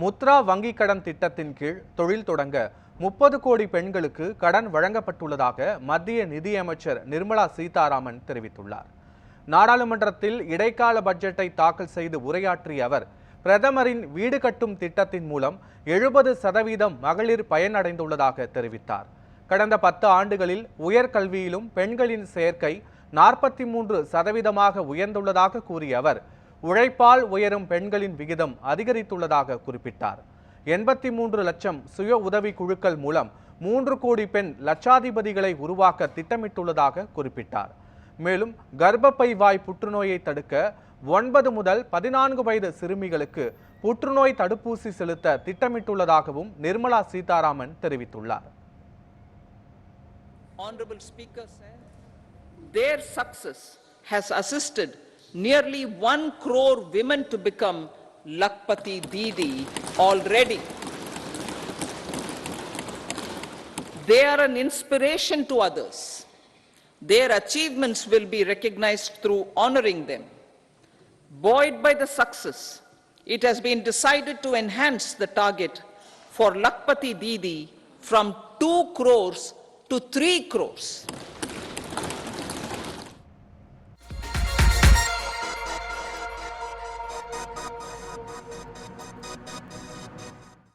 முத்ரா வங்கி கடன் திட்டத்தின் கீழ் தொழில் தொடங்க முப்பது கோடி பெண்களுக்கு கடன் வழங்கப்பட்டுள்ளதாக மத்திய நிதியமைச்சர் நிர்மலா சீதாராமன் தெரிவித்துள்ளார். நாடாளுமன்றத்தில் இடைக்கால பட்ஜெட்டை தாக்கல் செய்து உரையாற்றிய அவர் பிரதமரின் வீடு கட்டும் திட்டத்தின் மூலம் எழுபது சதவீதம் மகளிர் பயனடைந்துள்ளதாக தெரிவித்தார். கடந்த பத்து ஆண்டுகளில் உயர்கல்வியிலும் பெண்களின் சேர்க்கை நாற்பத்தி மூன்று சதவீதமாக உயர்ந்துள்ளதாக கூறிய அவர் உழைப்பால் உயரும் பெண்களின் விகிதம் அதிகரித்துள்ளதாக குறிப்பிட்டார். எண்பத்தி மூன்று லட்சம் சுய உதவி குழுக்கள் மூலம் மூன்று கோடி பெண் லட்சாதிபதிகளை உருவாக்க திட்டமிட்டுள்ளதாக குறிப்பிட்டார். மேலும் கர்ப்பப்பை வாய் புற்றுநோயை தடுக்க ஒன்பது முதல் பதினான்கு வயது சிறுமிகளுக்கு புற்றுநோய் தடுப்பூசி செலுத்த திட்டமிட்டுள்ளதாகவும் நிர்மலா சீதாராமன் தெரிவித்துள்ளார். Honorable Speaker said, their success has assisted nearly one crore women to become Lakpati Didi already. They are an inspiration to others. Their achievements will be recognized through honoring them. Buoyed by the success, it has been decided to enhance the target for Lakpati Didi from 2 crores to 3 crores.